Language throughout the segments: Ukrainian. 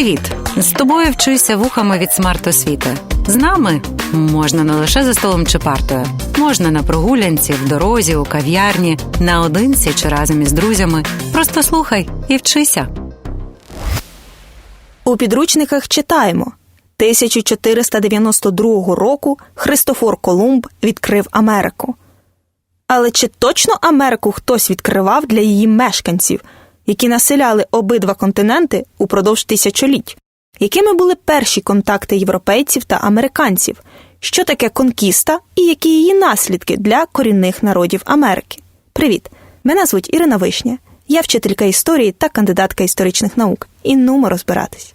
Привіт! З тобою вчуся вухами від смарт-освіти. З нами можна не лише за столом чи партою, можна на прогулянці, в дорозі, у кав'ярні, наодинці чи разом із друзями. Просто слухай і вчися. У підручниках читаємо 1492 року Христофор Колумб відкрив Америку. Але чи точно Америку хтось відкривав для її мешканців, які населяли обидва континенти упродовж тисячоліть? Якими були перші контакти європейців та американців? Що таке конкіста і які її наслідки для корінних народів Америки? Привіт! Мене звуть Ірина Вишня. Я вчителька історії та кандидатка історичних наук. І нумо розбиратись.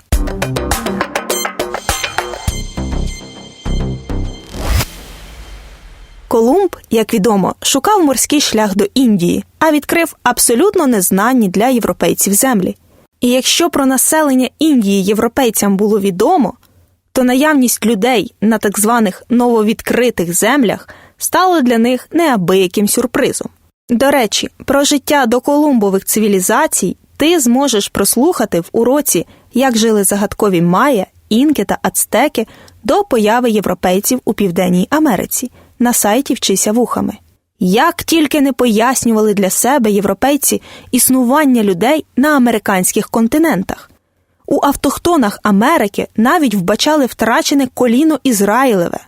Колумб, як відомо, шукав морський шлях до Індії, а відкрив абсолютно незнанні для європейців землі. І якщо про населення Індії європейцям було відомо, то наявність людей на так званих нововідкритих землях стала для них неабияким сюрпризом. До речі, про життя до колумбових цивілізацій ти зможеш прослухати в уроці, як жили загадкові майя, інки та ацтеки до появи європейців у Південній Америці на сайті Вчися вухами. Як тільки не пояснювали для себе європейці існування людей на американських континентах. У автохтонах Америки навіть вбачали втрачене коліно Ізраїлеве,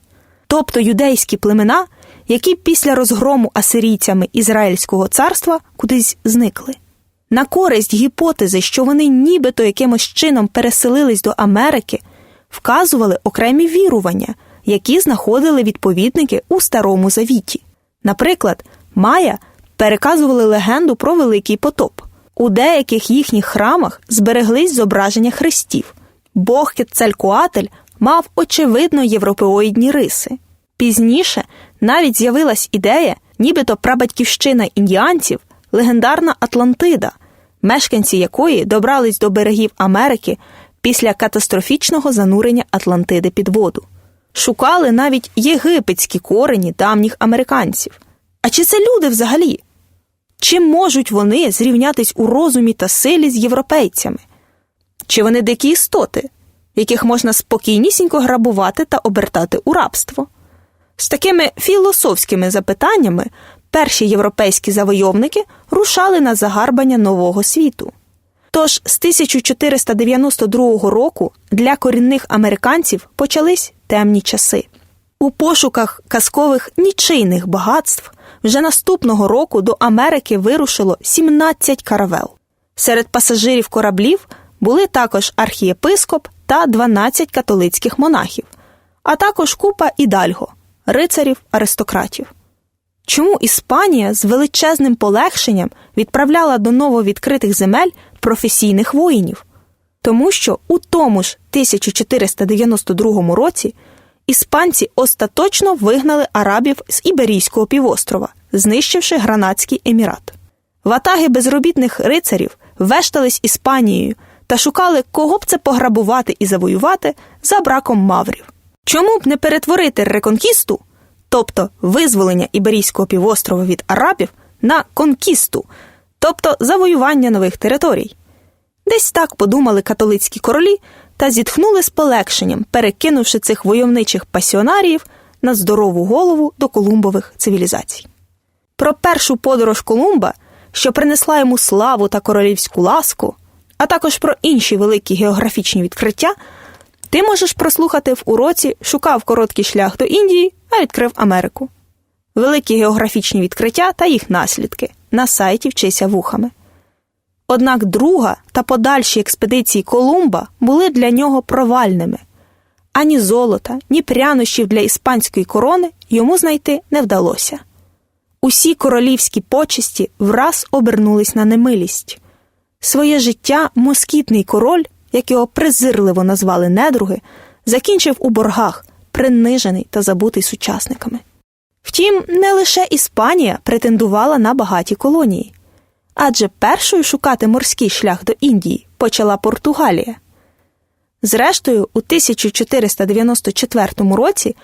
тобто юдейські племена, які після розгрому асирійцями Ізраїльського царства кудись зникли. На користь гіпотези, що вони нібито якимось чином переселились до Америки, вказували окремі вірування, які знаходили відповідники у Старому Завіті. Наприклад, Майя переказували легенду про Великий потоп. У деяких їхніх храмах збереглись зображення хрестів. Бог Кецалькоатель мав очевидно європеоїдні риси. Пізніше навіть з'явилась ідея, нібито прабатьківщина індіанців, легендарна Атлантида, мешканці якої добрались до берегів Америки після катастрофічного занурення Атлантиди під воду. Шукали навіть єгипетські корені давніх американців. А чи це люди взагалі? Чи можуть вони зрівнятись у розумі та силі з європейцями? Чи вони дикі істоти, яких можна спокійнісінько грабувати та обертати у рабство? З такими філософськими запитаннями перші європейські завойовники рушали на загарбання нового світу. Тож з 1492 року для корінних американців почались темні часи. У пошуках казкових нічийних багатств вже наступного року до Америки вирушило 17 каравел. Серед пасажирів кораблів були також архієпископ та 12 католицьких монахів, а також купа ідальго, рицарів аристократів. Чому Іспанія з величезним полегшенням відправляла до нововідкритих земель професійних воїнів? Тому що у тому ж 1492 році іспанці остаточно вигнали арабів з Іберійського півострова, знищивши Гранадський емірат. Ватаги безробітних рицарів вештались Іспанією та шукали, кого б це пограбувати і завоювати за браком маврів. Чому б не перетворити реконкісту, тобто визволення Іберійського півострова від арабів, на конкісту, тобто завоювання нових територій? Десь так подумали католицькі королі та зітхнули з полегшенням, перекинувши цих войовничих пасіонаріїв на здорову голову до колумбових цивілізацій. Про першу подорож Колумба, що принесла йому славу та королівську ласку, а також про інші великі географічні відкриття, ти можеш прослухати в уроці Шукав короткий шлях до Індії, а відкрив Америку. Великі географічні відкриття та їх наслідки на сайті Вчися вухами. Однак друга та подальші експедиції Колумба були для нього провальними. Ані золота, ні прянощів для іспанської корони йому знайти не вдалося. Усі королівські почесті враз обернулись на немилість. Своє життя москітний король, як його презирливо назвали недруги, закінчив у боргах, принижений та забутий сучасниками. Втім, не лише Іспанія претендувала на багаті колонії адже першою шукати морський шлях до Індії почала Португалія. Зрештою, у 1494 році,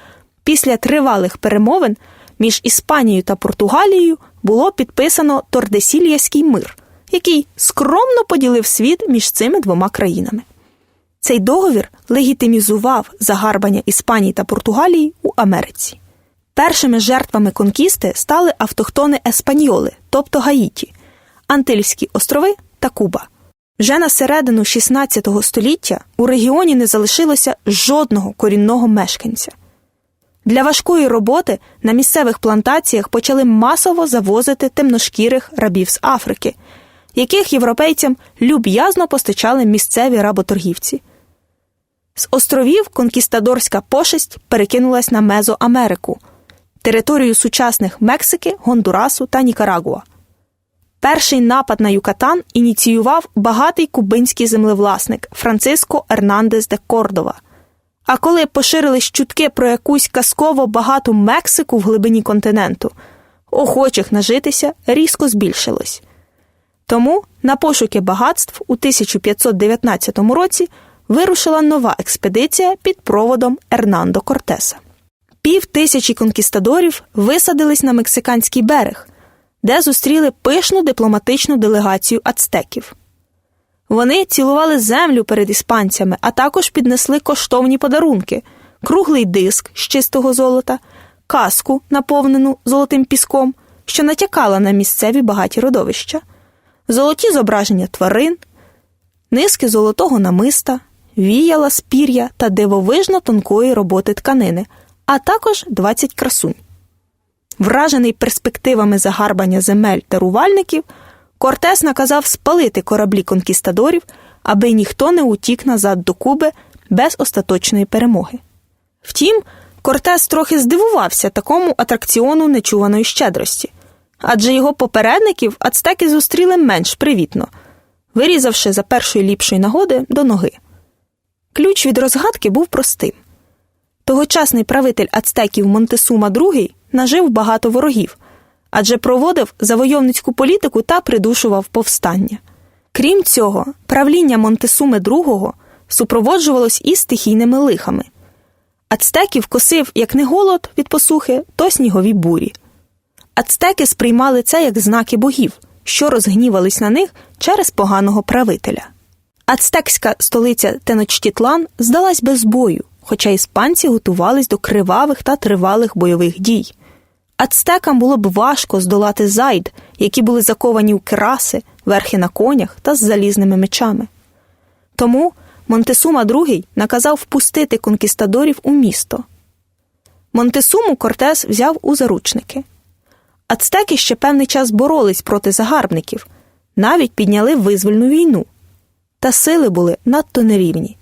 після тривалих перемовин між Іспанією та Португалією було підписано Тордесільяський мир, який скромно поділив світ між цими двома країнами. Цей договір легітимізував загарбання Іспанії та Португалії у Америці. Першими жертвами конкісти стали автохтони еспаньоли, тобто Гаїті, Антильські острови та Куба. Вже на середину XVI століття у регіоні не залишилося жодного корінного мешканця. Для важкої роботи на місцевих плантаціях почали масово завозити темношкірих рабів з Африки, яких європейцям люб'язно постачали місцеві работоргівці. З островів конкістадорська пошесть перекинулась на Мезоамерику, територію сучасних Мексики, Гондурасу та Нікарагуа. Перший напад на Юкатан ініціював багатий кубинський землевласник Франциско Ернандес де Кордова. А коли поширились чутки про якусь казково багату Мексику в глибині континенту, охочих нажитися різко збільшилось. Тому на пошуки багатств у 1519 році вирушила нова експедиція під проводом Ернандо Кортеса. Пів тисячі конкістадорів висадились на мексиканський берег, де зустріли пишну дипломатичну делегацію ацтеків. Вони цілували землю перед іспанцями, а також піднесли коштовні подарунки, круглий диск з чистого золота, каску, наповнену золотим піском, що натякала на місцеві багаті родовища, золоті зображення тварин, низки золотого намиста, віяла з пір'я та дивовижно тонкої роботи тканини, а також 20 красунь. Вражений перспективами загарбання земель дарувальників, Кортес наказав спалити кораблі конкістадорів, аби ніхто не утік назад до Куби без остаточної перемоги. Втім, Кортес трохи здивувався такому атракціону нечуваної щедрості, адже його попередників ацтеки зустріли менш привітно, вирізавши за першої ліпшої нагоди до ноги. Ключ від розгадки був простим. Тогочасний правитель ацтеків Монтесума II нажив багато ворогів, адже проводив завойовницьку політику та придушував повстання. Крім цього, правління Монтесуми II супроводжувалось і стихійними лихами. Ацтеків косив як не голод від посухи, то снігові бурі. Ацтеки сприймали це як знаки богів, що розгнівались на них через поганого правителя. Ацтекська столиця Теночтітлан здалась без бою, хоча іспанці готувались до кривавих та тривалих бойових дій. Ацтекам було б важко здолати зайд, які були заковані в кераси, верхи на конях та з залізними мечами. Тому Монтесума II наказав впустити конкістадорів у місто. Монтесуму Кортес взяв у заручники. Ацтеки ще певний час боролись проти загарбників, навіть підняли визвольну війну. Та сили були надто нерівні.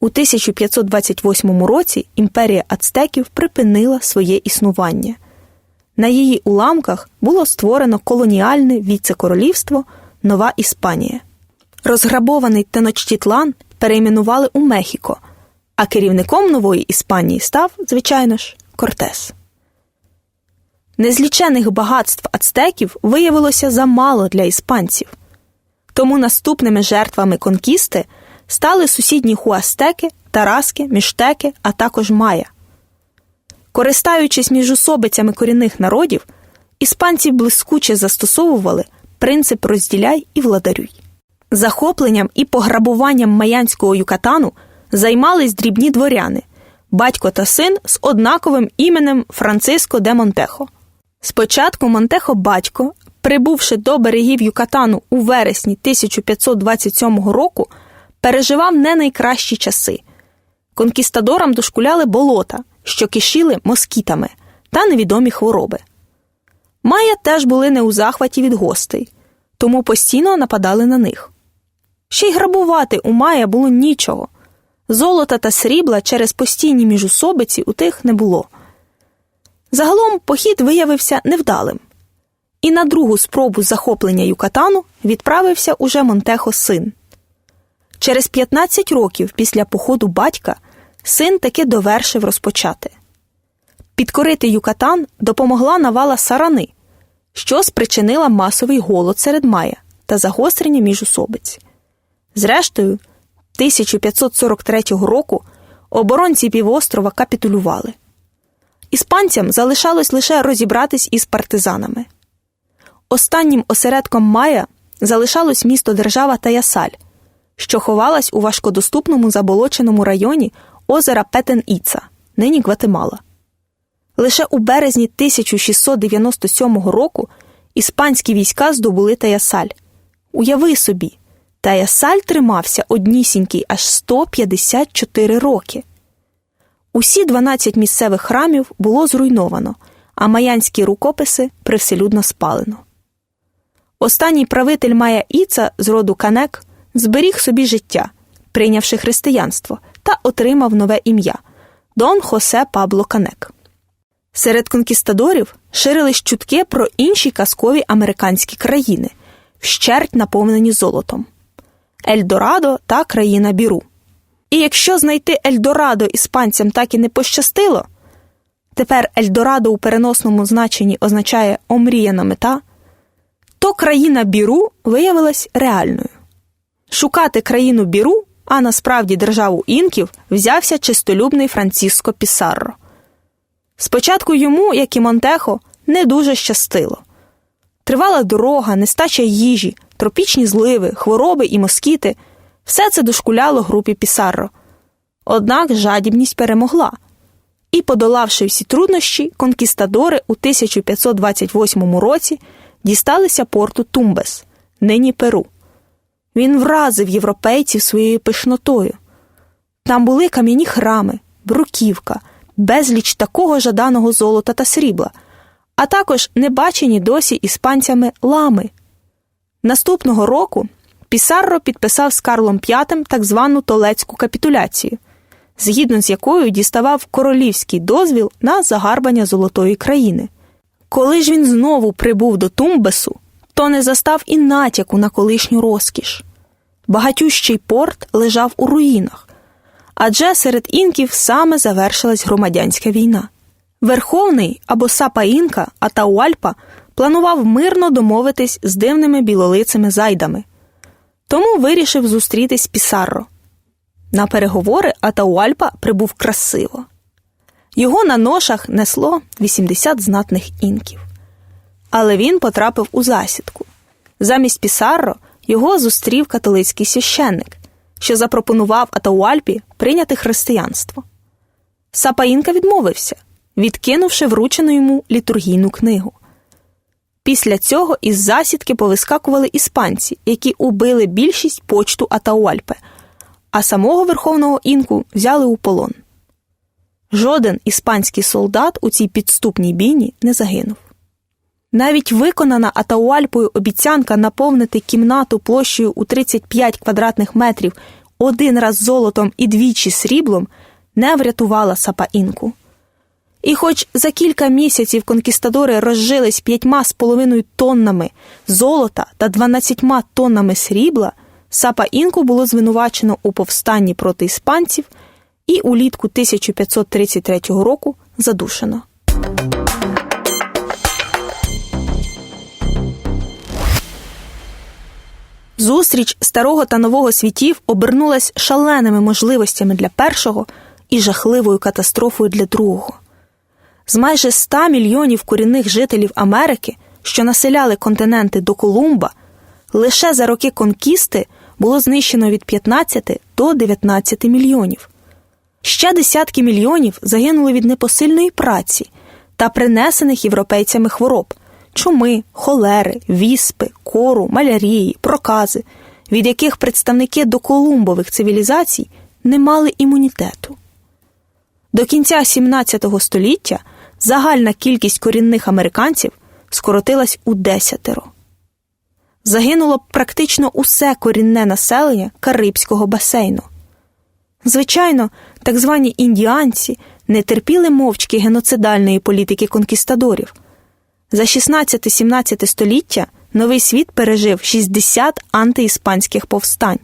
У 1528 році імперія ацтеків припинила своє існування. На її уламках було створено колоніальне віце-королівство Нова Іспанія. Розграбований Теночтітлан перейменували у Мехіко, а керівником нової Іспанії став, звичайно ж, Кортес. Незлічених багатств ацтеків виявилося замало для іспанців. Тому наступними жертвами конкісти стали сусідні хуастеки, тараски, міштеки, а також майя. Користаючись міжусобицями корінних народів, іспанці блискуче застосовували принцип розділяй і владарюй. Захопленням і пограбуванням майянського юкатану займались дрібні дворяни, батько та син з однаковим іменем Франциско де Монтехо. Спочатку Монтехо батько, прибувши до берегів Юкатану у вересні 1527 року, переживав не найкращі часи. Конкістадорам дошкуляли болота, що кишіли москітами та невідомі хвороби. Майя теж були не у захваті від гостей, тому постійно нападали на них. Ще й грабувати у Майя було нічого. Золота та срібла через постійні міжусобиці у тих не було. Загалом похід виявився невдалим, і на другу спробу захоплення Юкатану відправився уже Монтехо син. Через 15 років після походу батька син таки довершив розпочати. Підкорити Юкатан допомогла навала сарани, що спричинила масовий голод серед Майя та загострення міжусобиць. Зрештою, 1543 року оборонці півострова капітулювали. Іспанцям залишалось лише розібратись із партизанами. Останнім осередком Майя залишалось місто держава Таясаль, що ховалась у важкодоступному заболоченому районі озера Петен-Іца, нині Гватемала. Лише у березні 1697 року іспанські війська здобули Таясаль. Уяви собі, Таясаль тримався однісінький аж 154 роки. Усі 12 місцевих храмів було зруйновано, а маянські рукописи привселюдно спалено. Останній правитель Майя Іца з роду Канек зберіг собі життя, прийнявши християнство, та отримав нове ім'я Дон Хосе Пабло Канек. Серед конкістадорів ширились чутки про інші казкові американські країни, вщерть наповнені золотом Ельдорадо та країна Біру. І якщо знайти Ельдорадо іспанцям так і не пощастило, тепер Ельдорадо у переносному значенні означає омріяна мета, то країна Біру виявилась реальною. Шукати країну Біру, а насправді державу інків, взявся чистолюбний Франциско Пісарро. Спочатку йому, як і Монтехо, не дуже щастило. Тривала дорога, нестача їжі, тропічні зливи, хвороби і москіти все це дошкуляло групі Пісарро. Однак жадібність перемогла. І, подолавши всі труднощі, конкістадори у 1528 році дісталися порту Тумбес, нині Перу. Він вразив європейців своєю пишнотою. Там були кам'яні храми, бруківка, безліч такого жаданого золота та срібла, а також небачені досі іспанцями лами. Наступного року Пісарро підписав з Карлом V так звану Толецьку капітуляцію, згідно з якою діставав королівський дозвіл на загарбання золотої країни. Коли ж він знову прибув до Тумбесу, то не застав і натяку на колишню розкіш. Багатющий порт лежав у руїнах, адже серед інків саме завершилась громадянська війна. Верховний або Сапа Інка Атауальпа планував мирно домовитись з дивними білолицими зайдами, тому вирішив зустрітись з Пісарро. На переговори Атауальпа прибув красиво. Його на ношах несло 80 знатних інків. Але він потрапив у засідку. Замість Пісарро його зустрів католицький священник, що запропонував Атауальпі прийняти християнство. Сапаїнка відмовився, відкинувши вручену йому літургійну книгу. Після цього із засідки повискакували іспанці, які убили більшість почту Атауальпе, а самого верховного інку взяли у полон. Жоден іспанський солдат у цій підступній бійні не загинув. Навіть виконана Атауальпою обіцянка наповнити кімнату площею у 35 квадратних метрів один раз золотом і двічі сріблом не врятувала Сапаінку. І хоч за кілька місяців конкістадори розжились п'ятьма з половиною тоннами золота та дванадцятьма тоннами срібла, Сапаінку було звинувачено у повстанні проти іспанців і улітку 1533 року задушено. Зустріч старого та нового світів обернулась шаленими можливостями для першого і жахливою катастрофою для другого. З майже 100 мільйонів корінних жителів Америки, що населяли континенти до Колумба, лише за роки конкісти було знищено від 15 до 19 мільйонів. Ще десятки мільйонів загинули від непосильної праці та принесених європейцями хвороб чуми, холери, віспи, кору, малярії, прокази, від яких представники доколумбових цивілізацій не мали імунітету. До кінця 17 століття загальна кількість корінних американців скоротилась у десятеро. Загинуло практично усе корінне населення Карибського басейну. Звичайно, так звані індіанці не терпіли мовчки геноцидальної політики конкістадорів. За 16-17 століття новий світ пережив 60 антиіспанських повстань.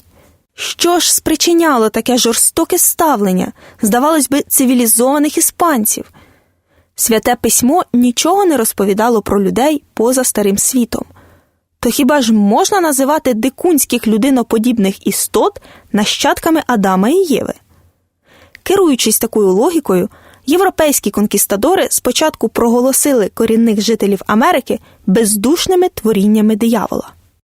Що ж спричиняло таке жорстоке ставлення, здавалось би, цивілізованих іспанців? Святе письмо нічого не розповідало про людей поза старим світом. То хіба ж можна називати дикунських людиноподібних істот нащадками Адама і Єви? Керуючись такою логікою, європейські конкістадори спочатку проголосили корінних жителів Америки бездушними творіннями диявола.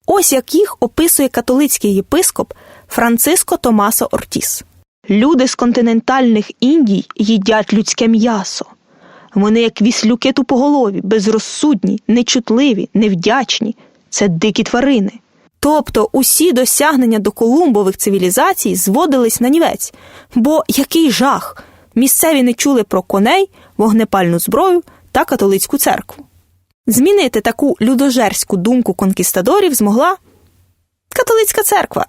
Ось як їх описує католицький єпископ Франциско Томасо Ортіс. Люди з континентальних Індій їдять людське м'ясо. Вони як віслюки тупоголові, безрозсудні, нечутливі, невдячні. Це дикі тварини. Тобто усі досягнення до колумбових цивілізацій зводились на нівець. Бо який жах! Місцеві не чули про коней, вогнепальну зброю та католицьку церкву. Змінити таку людожерську думку конкістадорів змогла католицька церква,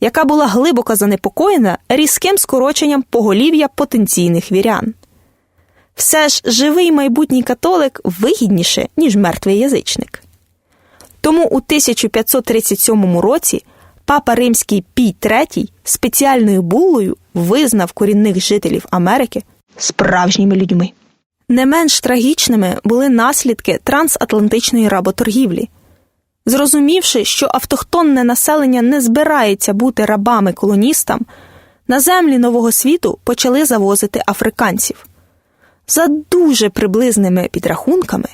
яка була глибоко занепокоєна різким скороченням поголів'я потенційних вірян. Все ж живий майбутній католик вигідніше, ніж мертвий язичник. Тому у 1537 році папа Римський Пій III спеціальною буллою визнав корінних жителів Америки справжніми людьми. Не менш трагічними були наслідки трансатлантичної работоргівлі. Зрозумівши, що автохтонне населення не збирається бути рабами колоністам, на землі нового світу почали завозити африканців. За дуже приблизними підрахунками,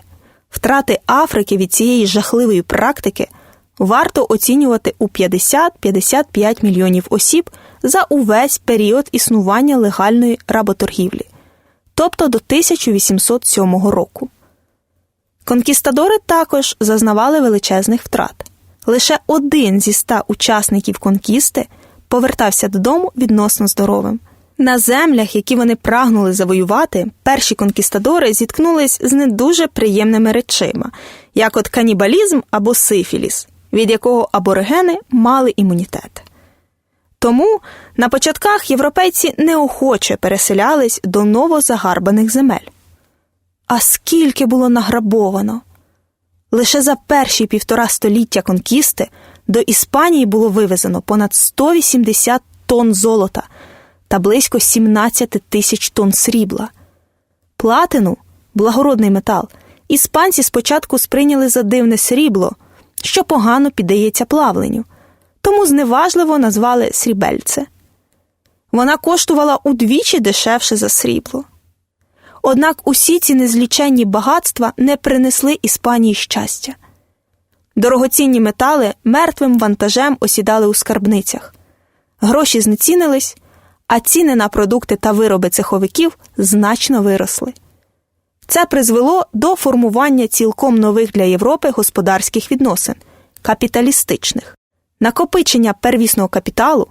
втрати Африки від цієї жахливої практики варто оцінювати у 50-55 мільйонів осіб за увесь період існування легальної работоргівлі, тобто до 1807 року. Конкістадори також зазнавали величезних втрат. Лише один зі ста учасників конкісти повертався додому відносно здоровим. На землях, які вони прагнули завоювати, перші конкістадори зіткнулись з не дуже приємними речима, як от канібалізм або сифіліс, від якого аборигени мали імунітет. Тому на початках європейці неохоче переселялись до новозагарбаних земель. А скільки було награбовано? Лише за перші півтора століття конкісти до Іспанії було вивезено понад 180 тонн золота та близько 17 тисяч тонн срібла. Платину, благородний метал, іспанці спочатку сприйняли за дивне срібло, що погано піддається плавленню, тому зневажливо назвали срібельце. Вона коштувала удвічі дешевше за срібло. Однак усі ці незліченні багатства не принесли Іспанії щастя. Дорогоцінні метали мертвим вантажем осідали у скарбницях, гроші знецінились, а ціни на продукти та вироби цеховиків значно виросли. Це призвело до формування цілком нових для Європи господарських відносин капіталістичних, накопичення первісного капіталу,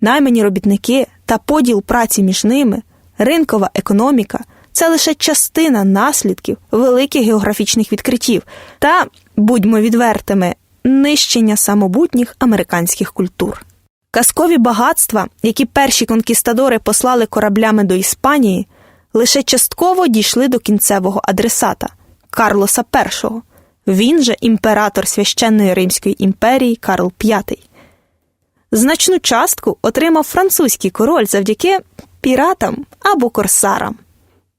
наймані робітники та поділ праці між ними, ринкова економіка це лише частина наслідків великих географічних відкриттів та, будьмо відвертими, нищення самобутніх американських культур. Казкові багатства, які перші конкістадори послали кораблями до Іспанії, лише частково дійшли до кінцевого адресата Карлоса І. Він же імператор священної Римської імперії Карл V. Значну частку отримав французький король завдяки піратам або корсарам.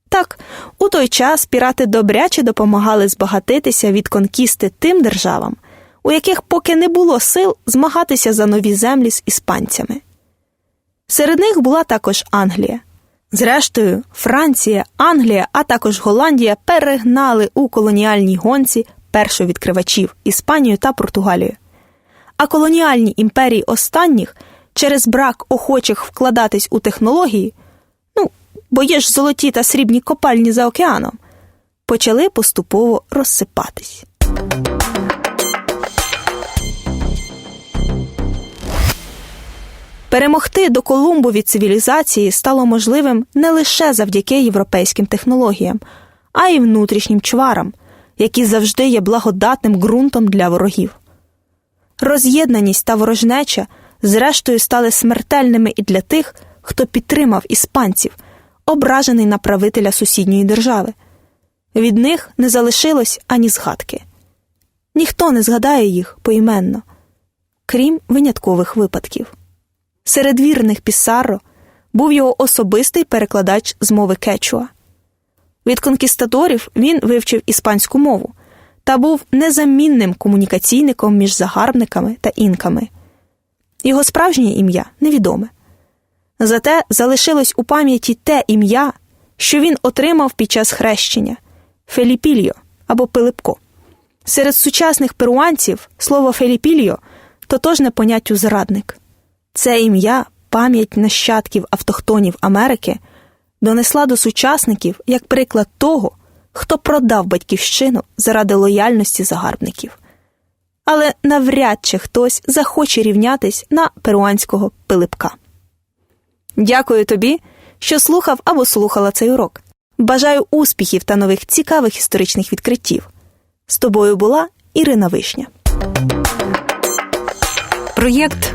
Так, у той час пірати добряче допомагали збагатитися від конкісти тим державам, у яких поки не було сил змагатися за нові землі з іспанцями. Серед них була також Англія. Зрештою, Франція, Англія, а також Голландія перегнали у колоніальній гонці першовідкривачів Іспанію та Португалію. А колоніальні імперії останніх через брак охочих вкладатись у технології, ну, бо є ж золоті та срібні копальні за океаном, почали поступово розсипатись. Перемогти до Колумбові цивілізації стало можливим не лише завдяки європейським технологіям, а й внутрішнім чварам, які завжди є благодатним ґрунтом для ворогів. Роз'єднаність та ворожнеча, зрештою, стали смертельними і для тих, хто підтримав іспанців, ображений на правителя сусідньої держави. Від них не залишилось ані згадки. Ніхто не згадає їх поіменно, крім виняткових випадків. Серед вірних Пісарро був його особистий перекладач з мови кечуа. Від конкістадорів він вивчив іспанську мову та був незамінним комунікаційником між загарбниками та інками. Його справжнє ім'я невідоме. Зате залишилось у пам'яті те ім'я, що він отримав під час хрещення Феліпільо або Пилипко. Серед сучасних перуанців слово Феліпільо тотожне поняттю зрадник. Це ім'я, пам'ять нащадків автохтонів Америки, донесла до сучасників як приклад того, хто продав батьківщину заради лояльності загарбників. Але навряд чи хтось захоче рівнятись на перуанського пилипка. Дякую тобі, що слухав або слухала цей урок. Бажаю успіхів та нових цікавих історичних відкриттів. З тобою була Ірина Вишня. Проєкт